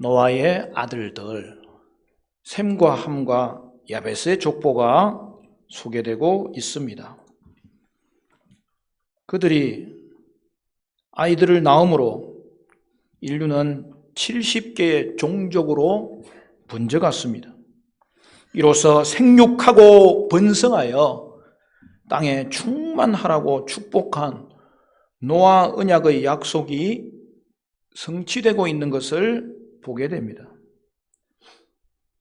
노아의 아들들 셈과 함과 야베스의 족보가 소개되고 있습니다. 그들이 아이들을 낳음으로 인류는 70개의 종족으로 번져갔습니다. 이로써 생육하고 번성하여 땅에 충만하라고 축복한 노아 언약의 약속이 성취되고 있는 것을 보게 됩니다.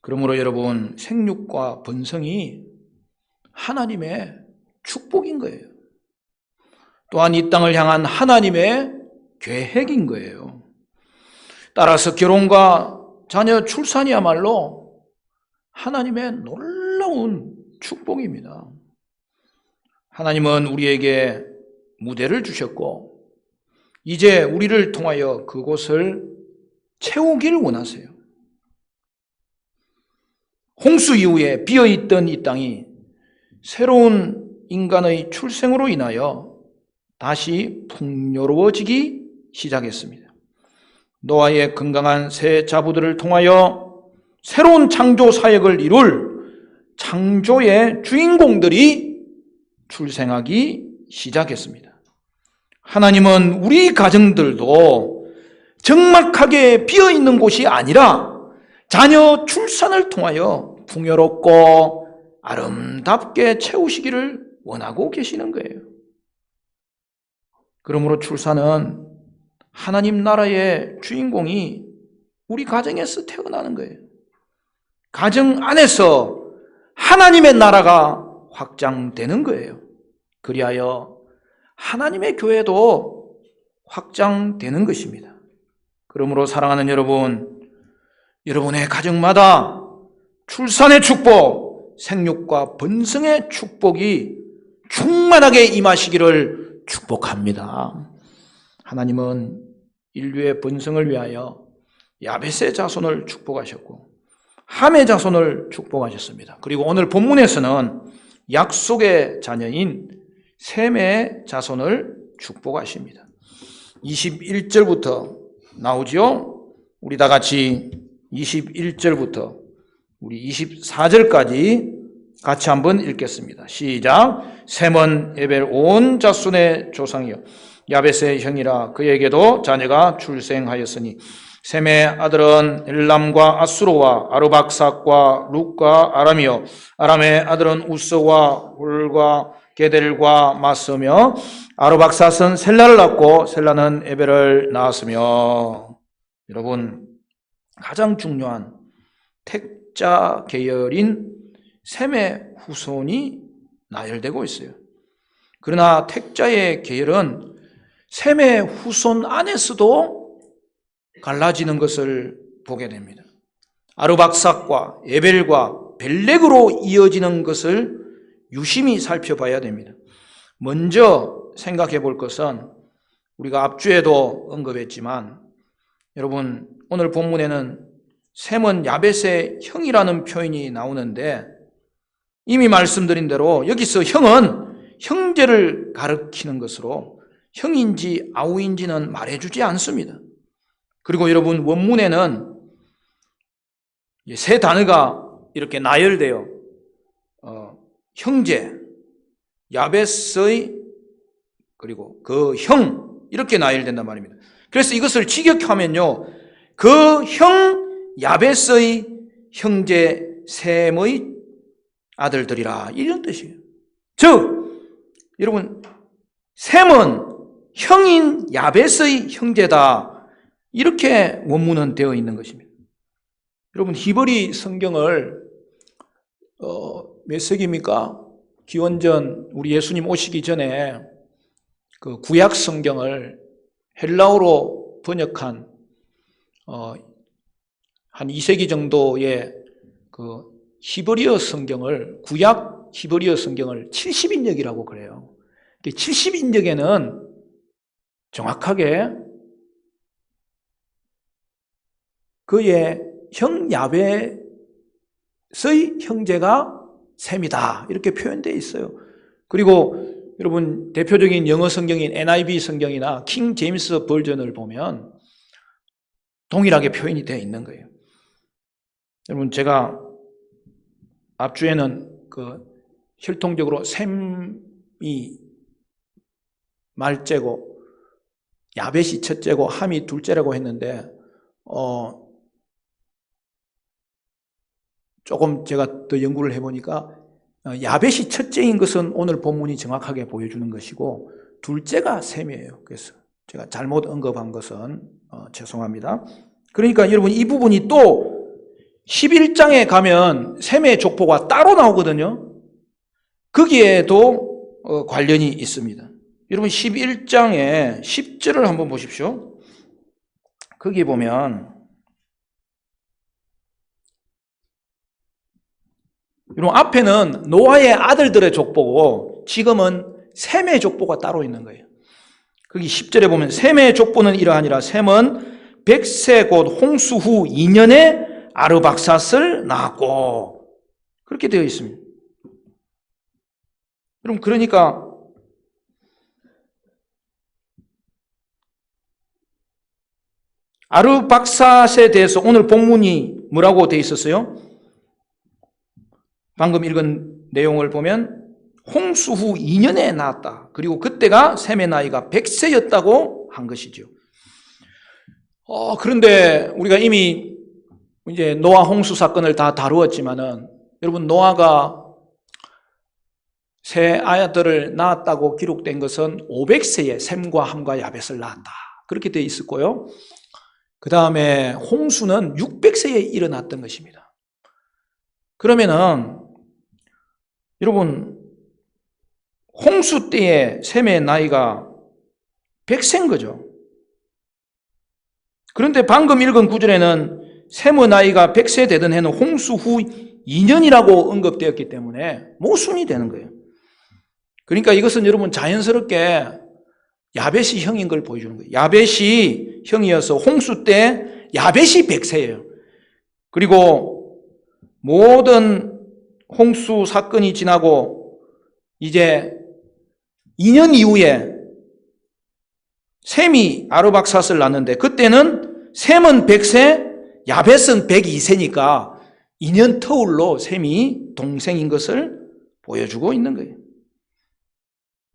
그러므로 여러분, 생육과 번성이 하나님의 축복인 거예요. 또한 이 땅을 향한 하나님의 계획인 거예요. 따라서 결혼과 자녀 출산이야말로 하나님의 놀라운 축복입니다. 하나님은 우리에게 무대를 주셨고, 이제 우리를 통하여 그곳을 채우길 원하세요. 홍수 이후에 비어있던 이 땅이 새로운 인간의 출생으로 인하여 다시 풍요로워지기 시작했습니다. 노아의 건강한 새 자부들을 통하여 새로운 창조 사역을 이룰 창조의 주인공들이 출생하기 시작했습니다. 하나님은 우리 가정들도 적막하게 비어 있는 곳이 아니라 자녀 출산을 통하여 풍요롭고 아름답게 채우시기를 원하고 계시는 거예요. 그러므로 출산은 하나님 나라의 주인공이 우리 가정에서 태어나는 거예요. 가정 안에서 하나님의 나라가 확장되는 거예요. 그리하여 하나님의 교회도 확장되는 것입니다. 그러므로 사랑하는 여러분, 여러분의 가정마다 출산의 축복, 생육과 번성의 축복이 충만하게 임하시기를 축복합니다. 하나님은 인류의 번성을 위하여 야베스의 자손을 축복하셨고 함의 자손을 축복하셨습니다. 그리고 오늘 본문에서는 약속의 자녀인 셈의 자손을 축복하십니다. 21절부터 나오죠? 우리 다 같이 21절부터 우리 24절까지 같이 한번 읽겠습니다. 시작. 셈은 에벨 온 자손의 조상이요 야베스의 형이라 그에게도 자녀가 출생하였으니 셈의 아들은 엘람과 아수로와 아르박삭과 룩과 아람이요 아람의 아들은 우스와 홀과 게델과 마스며 아르박삭은 셀라를 낳고 셀라는 에벨을 낳았으며 여러분 가장 중요한 택자 계열인 셈의 후손이 나열되고 있어요. 그러나 택자의 계열은 셈의 후손 안에서도 갈라지는 것을 보게 됩니다. 아르박삭과 에벨과 벨렉으로 이어지는 것을 유심히 살펴봐야 됩니다. 먼저 생각해 볼 것은 우리가 앞주에도 언급했지만 여러분 오늘 본문에는 셈은 야벳의 형이라는 표현이 나오는데 이미 말씀드린 대로 여기서 형은 형제를 가리키는 것으로 형인지 아우인지는 말해주지 않습니다. 그리고 여러분 원문에는 세 단어가 이렇게 나열되어 어, 형제, 야베스의 그리고 그 형 이렇게 나열된단 말입니다. 그래서 이것을 직역하면요, 그 형 야베스의 형제 셈의 아들들이라 이런 뜻이에요. 즉 여러분 셈은 형인 야베스의 형제다 이렇게 원문은 되어 있는 것입니다. 여러분 히브리 성경을 어, 몇 세기입니까? 기원전 우리 예수님 오시기 전에 그 구약 성경을 헬라어로 번역한 어, 한 2세기 정도의 그 히브리어 성경을 구약 히브리어 성경을 70인역이라고 그래요. 70인역에는 정확하게 그의 형 야베스의 형제가 셈이다 이렇게 표현되어 있어요. 그리고 여러분 대표적인 영어 성경인 NIV 성경이나 킹 제임스 버전을 보면 동일하게 표현이 되어 있는 거예요. 여러분 제가 앞주에는 그 혈통적으로 셈이 말째고 야벳이 첫째고 함이 둘째라고 했는데 어 조금 제가 더 연구를 해보니까 어, 야벳이 첫째인 것은 오늘 본문이 정확하게 보여주는 것이고 둘째가 셈이에요. 그래서 제가 잘못 언급한 것은 어, 죄송합니다. 그러니까 여러분 이 부분이 또 11장에 가면 셈의 족보가 따로 나오거든요. 거기에도 어, 관련이 있습니다. 여러분 11장에 10절을 한번 보십시오. 거기 보면 여러분 앞에는 노아의 아들들의 족보고 지금은 셈의 족보가 따로 있는 거예요. 거기 10절에 보면 셈의 족보는 이러하니라 셈은 백세 곧 홍수 후 2년에 아르박삿을 낳았고 그렇게 되어 있습니다. 여러분 그러니까 아르박삿에 대해서 오늘 본문이 뭐라고 되어 있었어요? 방금 읽은 내용을 보면 홍수 후 2년에 낳았다. 그리고 그때가 셈의 나이가 100세였다고 한 것이죠. 어, 그런데 우리가 이미 이제 노아 홍수 사건을 다 다루었지만은 여러분 노아가 새 아야들을 낳았다고 기록된 것은 500세에 셈과 함과 야벳을 낳았다. 그렇게 되어 있었고요. 그 다음에 홍수는 600세에 일어났던 것입니다. 그러면은 여러분 홍수 때의 셈의 나이가 100세인 거죠. 그런데 방금 읽은 구절에는 셈의 나이가 100세 되던 해는 홍수 후 2년이라고 언급되었기 때문에 모순이 되는 거예요. 그러니까 이것은 여러분 자연스럽게 야벳이 형인 걸 보여주는 거예요. 야벳이 형이어서 홍수 때 야벳이 100세예요. 그리고 모든 홍수 사건이 지나고 이제 2년 이후에 셈이 아르박삿을 낳는데 그때는 셈은 100세, 야벳은 102세니까 2년 터울로 셈이 동생인 것을 보여주고 있는 거예요.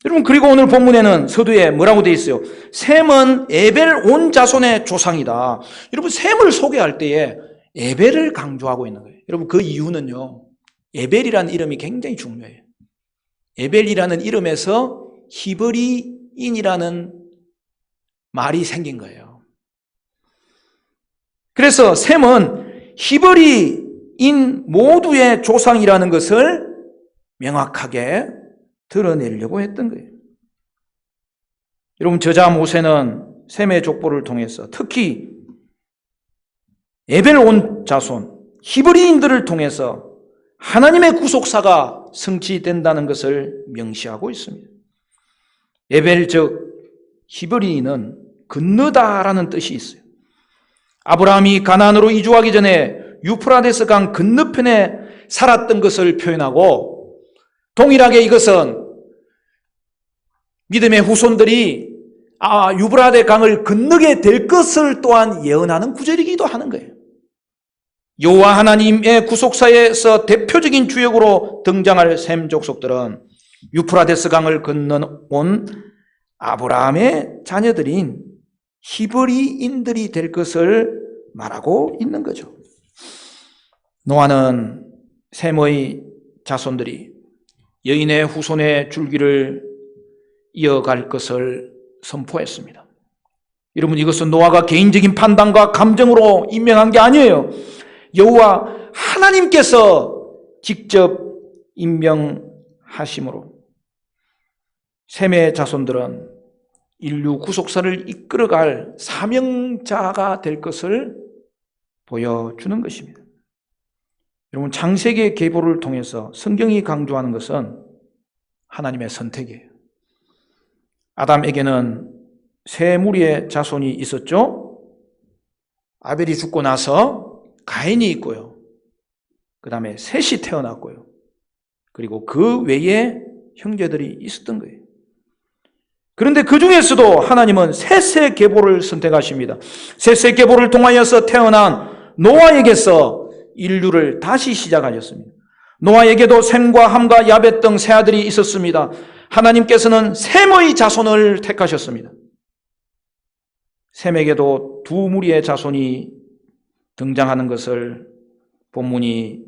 여러분 그리고 오늘 본문에는 서두에 뭐라고 되어 있어요? 셈은 에벨 온 자손의 조상이다. 여러분 셈을 소개할 때에 에벨을 강조하고 있는 거예요. 여러분 그 이유는요. 에벨이라는 이름이 굉장히 중요해요. 에벨이라는 이름에서 히브리인이라는 말이 생긴 거예요. 그래서 셈은 히브리인 모두의 조상이라는 것을 명확하게 드러내려고 했던 거예요. 여러분 저자 모세는 셈의 족보를 통해서 특히 에벨 온 자손 히브리인들을 통해서 하나님의 구속사가 성취된다는 것을 명시하고 있습니다. 에벨 즉 히브리인은 건너다라는 뜻이 있어요. 아브라함이 가나안으로 이주하기 전에 유프라데스 강 건너편에 살았던 것을 표현하고 동일하게 이것은 믿음의 후손들이 아, 유브라데 강을 건너게 될 것을 또한 예언하는 구절이기도 하는 거예요. 여호와 하나님의 구속사에서 대표적인 주역으로 등장할 셈 족속들은 유프라데스 강을 건너온 아브라함의 자녀들인 히브리인들이 될 것을 말하고 있는 거죠. 노아는 셈의 자손들이 여인의 후손의 줄기를 이어갈 것을 선포했습니다. 여러분 이것은 노아가 개인적인 판단과 감정으로 임명한 게 아니에요. 여호와 하나님께서 직접 임명하심으로 셈의 자손들은 인류 구속사를 이끌어갈 사명자가 될 것을 보여주는 것입니다. 여러분 창세기의 계보를 통해서 성경이 강조하는 것은 하나님의 선택이에요. 아담에게는 세 무리의 자손이 있었죠. 아벨이 죽고 나서 가인이 있고요. 그 다음에 셋이 태어났고요. 그리고 그 외에 형제들이 있었던 거예요. 그런데 그 중에서도 하나님은 셋세 계보를 선택하십니다. 셋세 계보를 통하여서 태어난 노아에게서 인류를 다시 시작하셨습니다. 노아에게도 셈과 함과 야벳 등 세 아들이 있었습니다. 하나님께서는 셈의 자손을 택하셨습니다. 셈에게도 두 무리의 자손이 등장하는 것을 본문이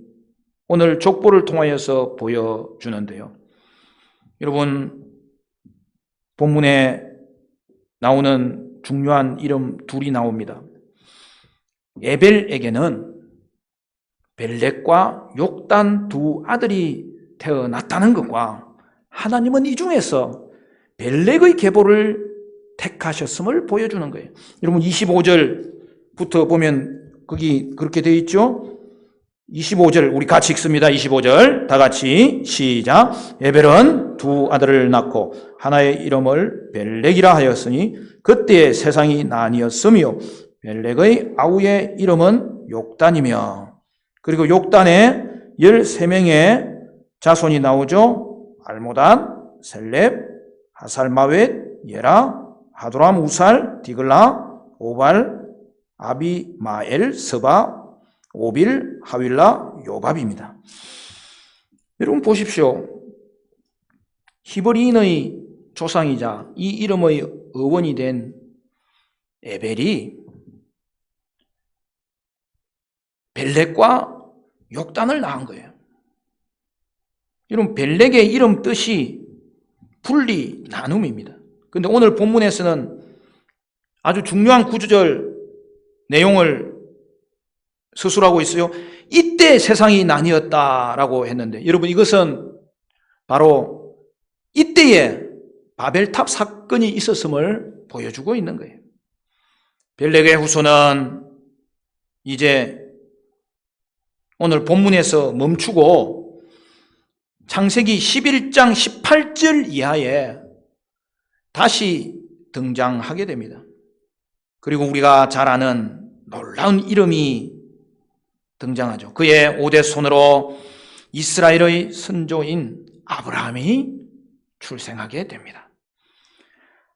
오늘 족보를 통하여서 보여주는데요. 여러분, 본문에 나오는 중요한 이름 둘이 나옵니다. 에벨에게는 벨렉과 욕단 두 아들이 태어났다는 것과 하나님은 이 중에서 벨렉의 계보를 택하셨음을 보여주는 거예요. 여러분 25절부터 보면 거기 그렇게 되어 있죠? 25절 우리 같이 읽습니다. 25절 다 같이 시작. 에벨은 두 아들을 낳고 하나의 이름을 벨렉이라 하였으니 그때 세상이 나뉘었으며 벨렉의 아우의 이름은 욕단이며 그리고 욕단에 13명의 자손이 나오죠. 알모단, 셀렙, 하살마웻, 예라, 하도람, 우살, 디글라, 오발, 아비마엘, 서바, 오빌, 하윌라, 요밥입니다. 여러분 보십시오. 히브리인의 조상이자 이 이름의 어원이 된 에벨이 벨렉과 욕단을 낳은 거예요. 여러분 벨렉의 이름 뜻이 분리 나눔입니다. 근데 오늘 본문에서는 아주 중요한 구주절 내용을 서술하고 있어요. 이때 세상이 나뉘었다라고 했는데 여러분 이것은 바로 이때에 바벨탑 사건이 있었음을 보여주고 있는 거예요. 벨렉의 후손은 이제 오늘 본문에서 멈추고 창세기 11장 18절 이하에 다시 등장하게 됩니다. 그리고 우리가 잘 아는 놀라운 이름이 등장하죠. 그의 오대손으로 이스라엘의 선조인 아브라함이 출생하게 됩니다.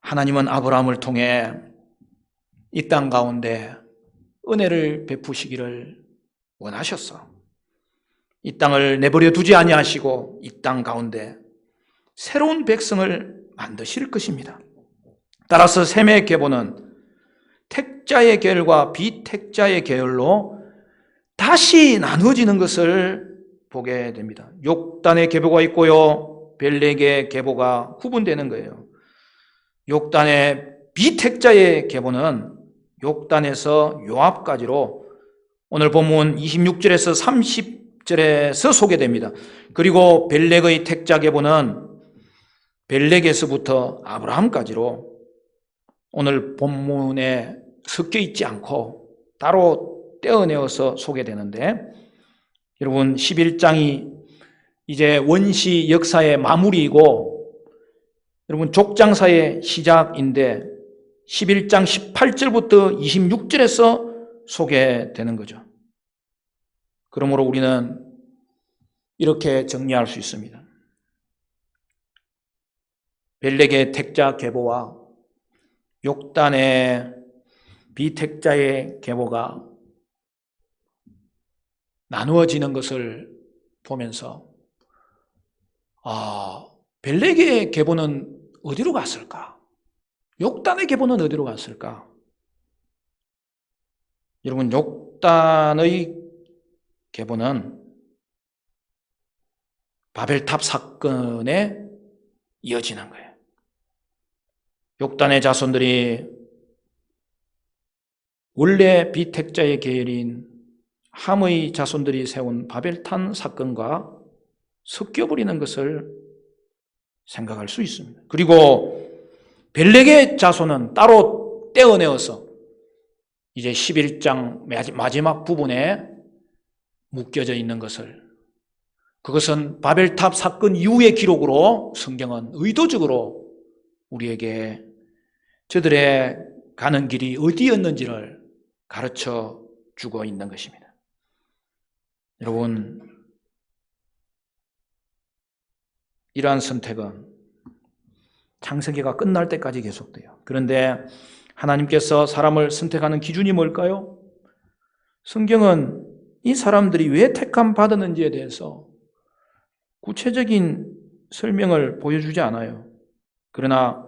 하나님은 아브라함을 통해 이 땅 가운데 은혜를 베푸시기를 원하셨어. 이 땅을 내버려 두지 아니하시고 이 땅 가운데 새로운 백성을 만드실 것입니다. 따라서 셈의 계보는 택자의 계열과 비택자의 계열로 다시 나누어지는 것을 보게 됩니다. 욕단의 계보가 있고요. 벨렉의 계보가 구분되는 거예요. 욕단의 비택자의 계보는 욕단에서 요압까지로 오늘 본문 26절에서 30절에서 소개됩니다. 그리고 벨렉의 택자 계보는 벨렉에서부터 아브라함까지로 오늘 본문에 섞여 있지 않고 따로 떼어내어서 소개되는데 여러분 11장이 이제 원시 역사의 마무리이고 여러분 족장사의 시작인데 11장 18절부터 26절에서 소개되는 거죠. 그러므로 우리는 이렇게 정리할 수 있습니다. 벨렉의 택자 계보와 욕단의 비택자의 계보가 나누어지는 것을 보면서 아, 벨렉의 계보는 어디로 갔을까? 욕단의 계보는 어디로 갔을까? 여러분 욕단의 계보는 바벨탑 사건에 이어지는 거예요. 욕단의 자손들이 원래 비택자의 계열인 함의 자손들이 세운 바벨탄 사건과 섞여버리는 것을 생각할 수 있습니다. 그리고 벨렉의 자손은 따로 떼어내어서 이제 11장 마지막 부분에 묶여져 있는 것을 그것은 바벨탑 사건 이후의 기록으로 성경은 의도적으로 우리에게 저들의 가는 길이 어디였는지를 가르쳐 주고 있는 것입니다. 여러분, 이러한 선택은 창세기가 끝날 때까지 계속돼요. 그런데 하나님께서 사람을 선택하는 기준이 뭘까요? 성경은 이 사람들이 왜 택함 받았는지에 대해서 구체적인 설명을 보여주지 않아요. 그러나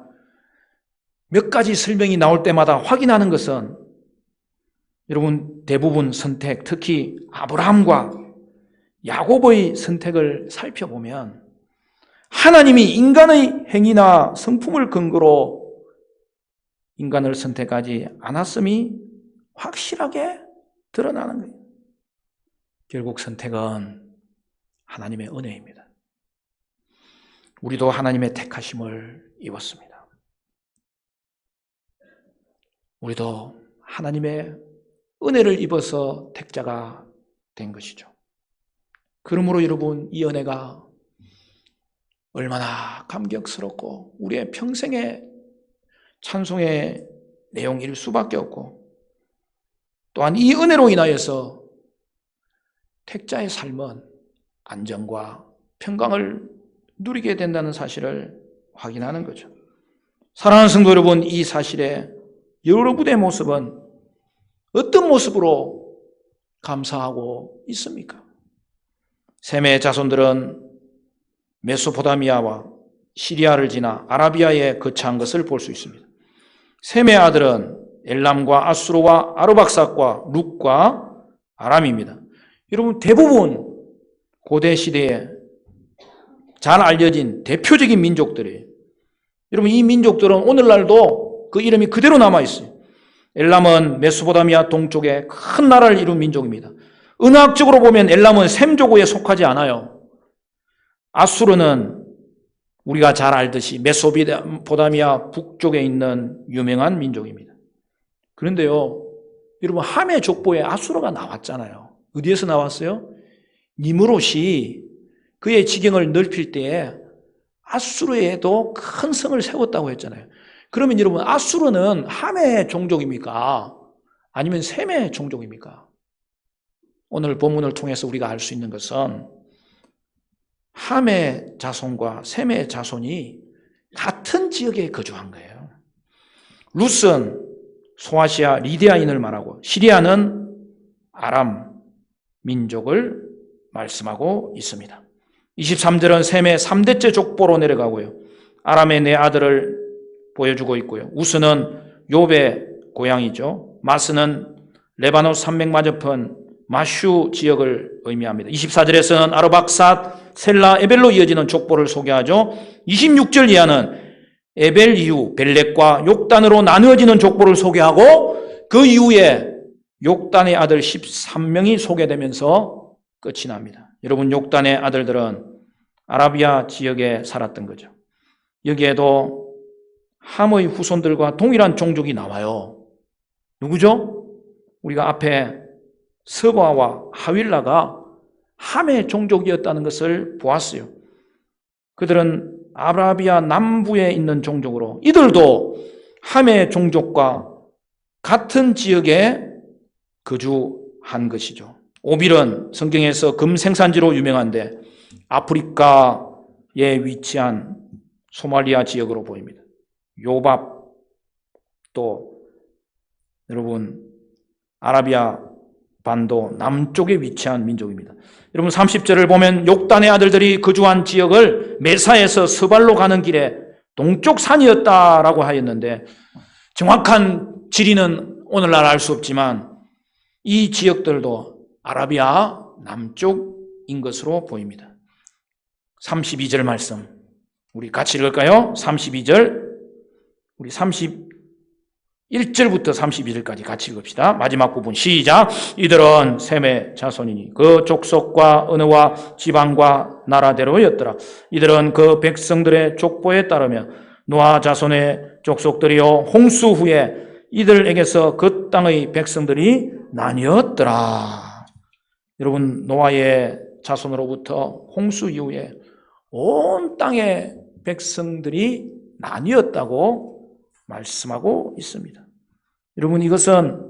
몇 가지 설명이 나올 때마다 확인하는 것은 여러분 대부분 선택, 특히 아브라함과 야곱의 선택을 살펴보면 하나님이 인간의 행위나 성품을 근거로 인간을 선택하지 않았음이 확실하게 드러나는 거예요. 결국 선택은 하나님의 은혜입니다. 우리도 하나님의 택하심을 입었습니다. 우리도 하나님의 은혜를 입어서 택자가 된 것이죠. 그러므로 여러분, 이 은혜가 얼마나 감격스럽고 우리의 평생의 찬송의 내용일 수밖에 없고 또한 이 은혜로 인하여서 택자의 삶은 안정과 평강을 누리게 된다는 사실을 확인하는 거죠. 사랑하는 성도 여러분, 이 사실에 여러분의 모습은 어떤 모습으로 감사하고 있습니까? 셈의 자손들은 메소포타미아와 시리아를 지나 아라비아에 거처한 것을 볼 수 있습니다. 셈의 아들은 엘람과 아수르와 아르박삭과 룩과 아람입니다. 여러분 대부분 고대 시대에 잘 알려진 대표적인 민족들이에요. 여러분 이 민족들은 오늘날도 그 이름이 그대로 남아 있어요. 엘람은 메소포타미아 동쪽에 큰 나라를 이룬 민족입니다. 은학적으로 보면 엘람은 셈조고에 속하지 않아요. 아수르는 우리가 잘 알듯이 메소포타미아 북쪽에 있는 유명한 민족입니다. 그런데요, 여러분 함의 족보에 아수르가 나왔잖아요. 어디에서 나왔어요? 니무롯이 그의 지경을 넓힐 때에 아수르에도 큰 성을 세웠다고 했잖아요. 그러면 여러분 아수르는 함의 종족입니까? 아니면 셈의 종족입니까? 오늘 본문을 통해서 우리가 알 수 있는 것은 함의 자손과 셈의 자손이 같은 지역에 거주한 거예요. 룻은 소아시아 리디아인을 말하고 시리아는 아람 민족을 말씀하고 있습니다. 23절은 셈의 3대째 족보로 내려가고요. 아람의 네 아들을 보여주고 있고요. 우스는 요배 고향이죠. 마스는 레바노 산맥 맞은편 마슈 지역을 의미합니다. 24절에서는 아르박삿, 셀라, 에벨로 이어지는 족보를 소개하죠. 26절 이하는 에벨 이후 벨렉과 욕단으로 나누어지는 족보를 소개하고 그 이후에 욕단의 아들 13명이 소개되면서 끝이 납니다. 여러분 욕단의 아들들은 아라비아 지역에 살았던 거죠. 여기에도 함의 후손들과 동일한 종족이 나와요. 누구죠? 우리가 앞에 서바와 하윌라가 함의 종족이었다는 것을 보았어요. 그들은 아라비아 남부에 있는 종족으로 이들도 함의 종족과 같은 지역에 거주한 것이죠. 오빌은 성경에서 금 생산지로 유명한데 아프리카에 위치한 소말리아 지역으로 보입니다. 요밥 또 여러분 아라비아 반도 남쪽에 위치한 민족입니다. 여러분 30절을 보면 욕단의 아들들이 거주한 지역을 메사에서 서발로 가는 길에 동쪽 산이었다라고 하였는데 정확한 지리는 오늘날 알 수 없지만 이 지역들도 아라비아 남쪽인 것으로 보입니다. 32절 말씀 우리 같이 읽을까요? 32절 우리 31절부터 32절까지 같이 읽읍시다. 마지막 부분 시작. 이들은 셈의 자손이니 그 족속과 언어와 지방과 나라대로였더라. 이들은 그 백성들의 족보에 따르며 노아 자손의 족속들이요 홍수 후에 이들에게서 그 땅의 백성들이 나뉘었더라. 여러분 노아의 자손으로부터 홍수 이후에 온 땅의 백성들이 나뉘었다고 말씀하고 있습니다. 여러분 이것은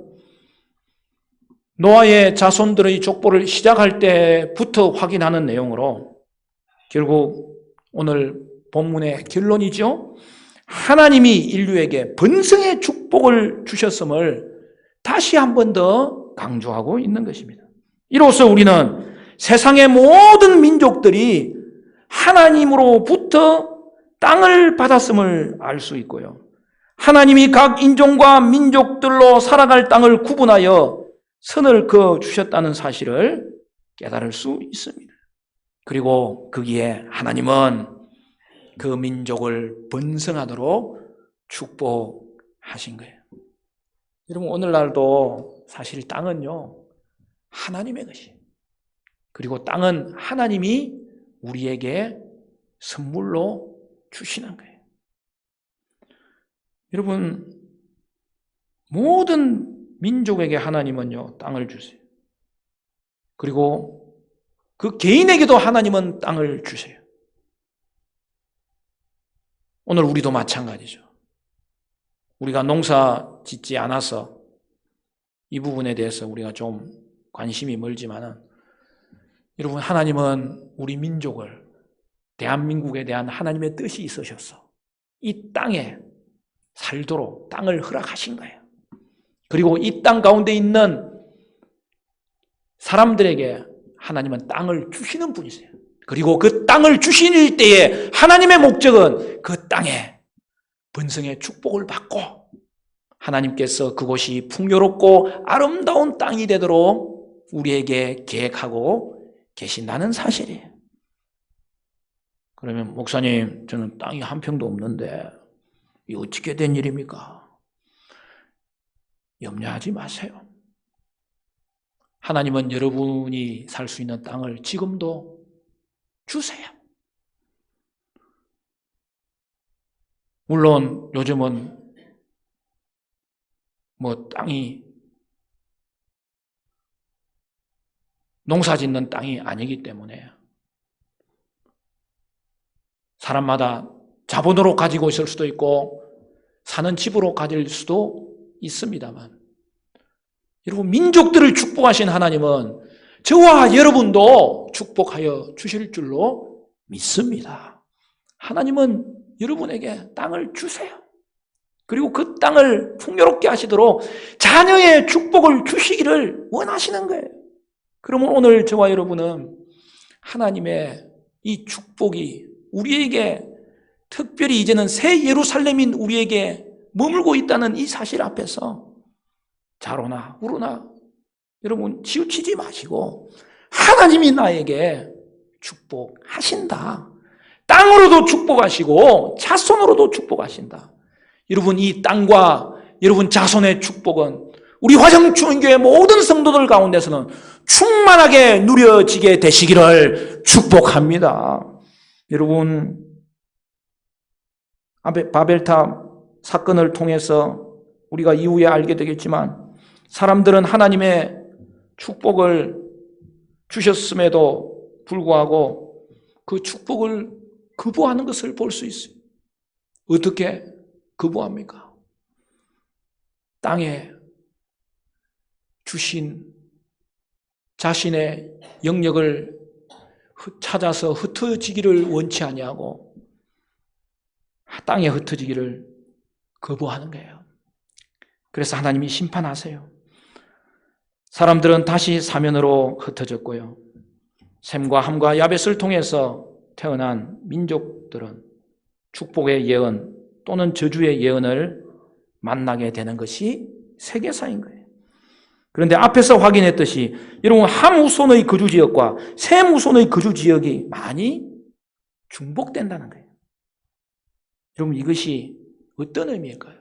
노아의 자손들의 족보를 시작할 때부터 확인하는 내용으로 결국 오늘 본문의 결론이죠. 하나님이 인류에게 번성의 축복을 주셨음을 다시 한 번 더 강조하고 있는 것입니다. 이로써 우리는 세상의 모든 민족들이 하나님으로부터 땅을 받았음을 알 수 있고요. 하나님이 각 인종과 민족들로 살아갈 땅을 구분하여 선을 그어 주셨다는 사실을 깨달을 수 있습니다. 그리고 거기에 하나님은 그 민족을 번성하도록 축복하신 거예요. 여러분, 오늘날도 사실 땅은요, 하나님의 것이에요. 그리고 땅은 하나님이 우리에게 선물로 주시는 거예요. 여러분, 모든 민족에게 하나님은요, 땅을 주세요. 그리고 그 개인에게도 하나님은 땅을 주세요. 오늘 우리도 마찬가지죠. 우리가 농사 짓지 않아서 이 부분에 대해서 우리가 좀 관심이 멀지만은 여러분 하나님은 우리 민족을 대한민국에 대한 하나님의 뜻이 있으셔서 이 땅에 살도록 땅을 허락하신 거예요. 그리고 이 땅 가운데 있는 사람들에게 하나님은 땅을 주시는 분이세요. 그리고 그 땅을 주실 때에 하나님의 목적은 그 땅에 번성의 축복을 받고 하나님께서 그곳이 풍요롭고 아름다운 땅이 되도록 우리에게 계획하고 계신다는 사실이에요. 그러면 목사님, 저는 땅이 한 평도 없는데 이 어떻게 된 일입니까? 염려하지 마세요. 하나님은 여러분이 살 수 있는 땅을 지금도 주세요. 물론 요즘은 뭐 땅이 농사 짓는 땅이 아니기 때문에 사람마다 자본으로 가지고 있을 수도 있고 사는 집으로 가질 수도 있습니다만 여러분 민족들을 축복하신 하나님은 저와 여러분도 축복하여 주실 줄로 믿습니다. 하나님은 여러분에게 땅을 주세요. 그리고 그 땅을 풍요롭게 하시도록 자녀의 축복을 주시기를 원하시는 거예요. 그러면 오늘 저와 여러분은 하나님의 이 축복이 우리에게 특별히 이제는 새 예루살렘인 우리에게 머물고 있다는 이 사실 앞에서 자로나 우로나 여러분 치우치지 마시고 하나님이 나에게 축복하신다. 땅으로도 축복하시고 자손으로도 축복하신다. 여러분 이 땅과 여러분 자손의 축복은 우리 화정주교회 모든 성도들 가운데서는 충만하게 누려지게 되시기를 축복합니다. 여러분 바벨탑 사건을 통해서 우리가 이후에 알게 되겠지만 사람들은 하나님의 축복을 주셨음에도 불구하고 그 축복을 거부하는 것을 볼 수 있어요. 어떻게 거부합니까? 땅에 주신 자신의 영역을 찾아서 흩어지기를 원치 아니하고 땅에 흩어지기를 거부하는 거예요. 그래서 하나님이 심판하세요. 사람들은 다시 사면으로 흩어졌고요. 샘과 함과 야벳을 통해서 태어난 민족들은 축복의 예언 또는 저주의 예언을 만나게 되는 것이 세계사인 거예요. 그런데 앞에서 확인했듯이 여러분 함 후손의 거주 지역과 셈 후손의 거주 지역이 많이 중복된다는 거예요. 여러분 이것이 어떤 의미일까요?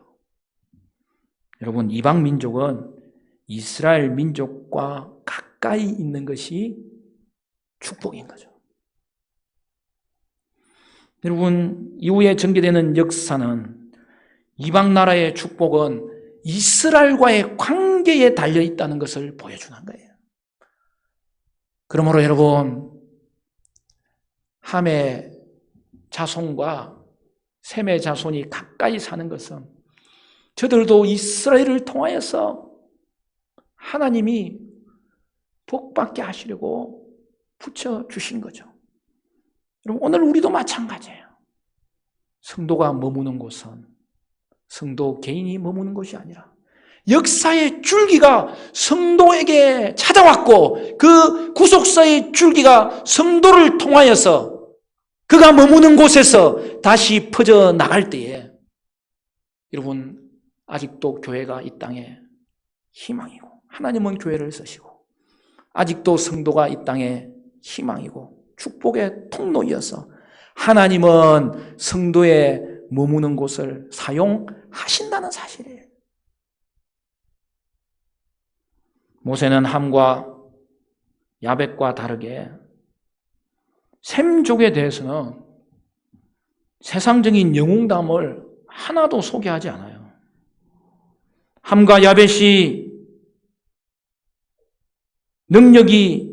여러분 이방 민족은 이스라엘 민족과 가까이 있는 것이 축복인 거죠. 여러분 이후에 전개되는 역사는 이방 나라의 축복은 이스라엘과의 관계에 달려 있다는 것을 보여주는 거예요. 그러므로 여러분 함의 자손과 셈의 자손이 가까이 사는 것은 저들도 이스라엘을 통하여서 하나님이 복받게 하시려고 붙여주신 거죠. 여러분, 오늘 우리도 마찬가지예요. 성도가 머무는 곳은 성도 개인이 머무는 곳이 아니라 역사의 줄기가 성도에게 찾아왔고 그 구속사의 줄기가 성도를 통하여서 그가 머무는 곳에서 다시 퍼져 나갈 때에 여러분 아직도 교회가 이 땅에 희망이고 하나님은 교회를 쓰시고 아직도 성도가 이 땅에 희망이고 축복의 통로이어서 하나님은 성도의 머무는 곳을 사용하신다는 사실이에요. 모세는 함과 야벳과 다르게 샘족에 대해서는 세상적인 영웅담을 하나도 소개하지 않아요. 함과 야벳이 능력이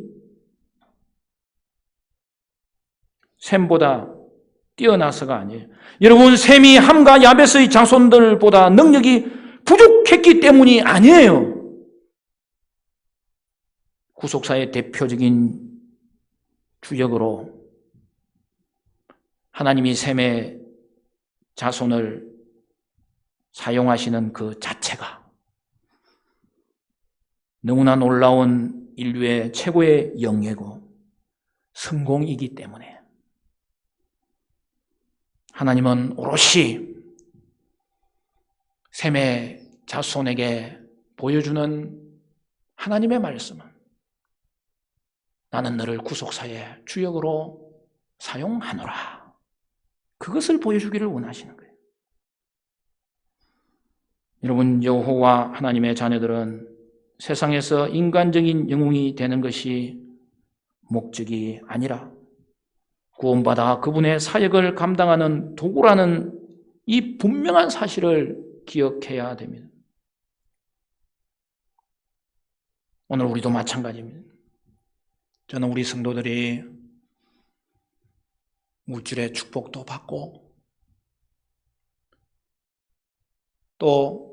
샘보다 뛰어나서가 아니에요. 여러분, 샘이 함과 야벳의 자손들보다 능력이 부족했기 때문이 아니에요. 구속사의 대표적인 주역으로 하나님이 샘의 자손을 사용하시는 그 자체가 너무나 놀라운 인류의 최고의 영예고 성공이기 때문에 하나님은 오롯이 샘의 자손에게 보여주는 하나님의 말씀은 나는 너를 구속사의 주역으로 사용하노라. 그것을 보여주기를 원하시는 거예요. 여러분, 여호와 하나님의 자녀들은 세상에서 인간적인 영웅이 되는 것이 목적이 아니라 구원받아 그분의 사역을 감당하는 도구라는 이 분명한 사실을 기억해야 됩니다. 오늘 우리도 마찬가지입니다. 저는 우리 성도들이 물질의 축복도 받고 또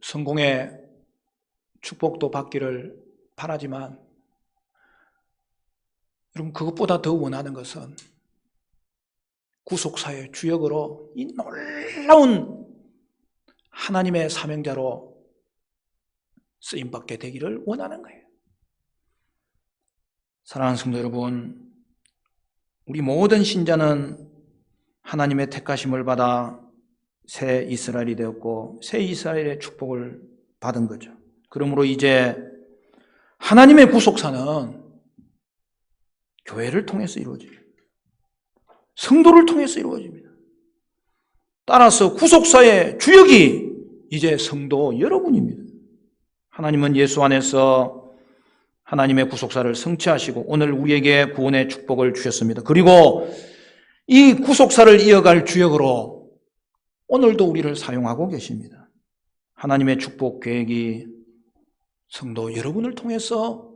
성공의 축복도 받기를 바라지만 여러분 그것보다 더 원하는 것은 구속사의 주역으로 이 놀라운 하나님의 사명자로 쓰임받게 되기를 원하는 거예요. 사랑하는 성도 여러분, 우리 모든 신자는 하나님의 택하심을 받아 새 이스라엘이 되었고 새 이스라엘의 축복을 받은 거죠. 그러므로 이제 하나님의 구속사는 교회를 통해서 이루어집니다. 성도를 통해서 이루어집니다. 따라서 구속사의 주역이 이제 성도 여러분입니다. 하나님은 예수 안에서 하나님의 구속사를 성취하시고 오늘 우리에게 구원의 축복을 주셨습니다. 그리고 이 구속사를 이어갈 주역으로 오늘도 우리를 사용하고 계십니다. 하나님의 축복 계획이 성도 여러분을 통해서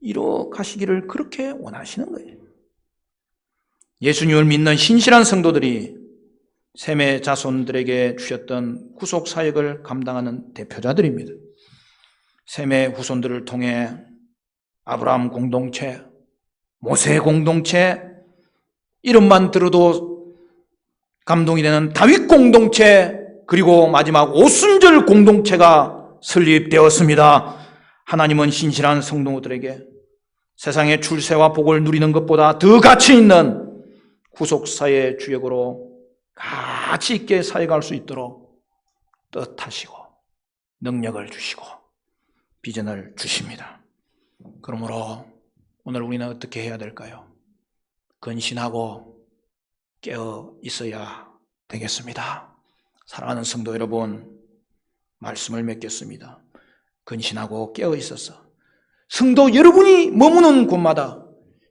이뤄 가시기를 그렇게 원하시는 거예요. 예수님을 믿는 신실한 성도들이 셈의 자손들에게 주셨던 구속 사역을 감당하는 대표자들입니다. 셈의 후손들을 통해 아브라함 공동체, 모세 공동체, 이름만 들어도 감동이 되는 다윗 공동체, 그리고 마지막 오순절 공동체가 설립되었습니다. 하나님은 신실한 성도들에게 세상의 출세와 복을 누리는 것보다 더 가치 있는 구속사의 주역으로 가치 있게 사역할 수 있도록 뜻하시고 능력을 주시고 비전을 주십니다. 그러므로 오늘 우리는 어떻게 해야 될까요? 근신하고 깨어 있어야 되겠습니다. 사랑하는 성도 여러분, 말씀을 맺겠습니다. 근신하고 깨어 있어서 성도 여러분이 머무는 곳마다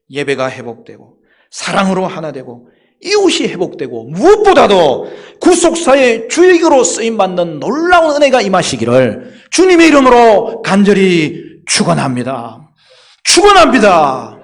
예배가 회복되고 사랑으로 하나 되고 이웃이 회복되고 무엇보다도 구속사의 주역으로 쓰임 받는 놀라운 은혜가 임하시기를 주님의 이름으로 간절히 축원합니다. 축원합니다.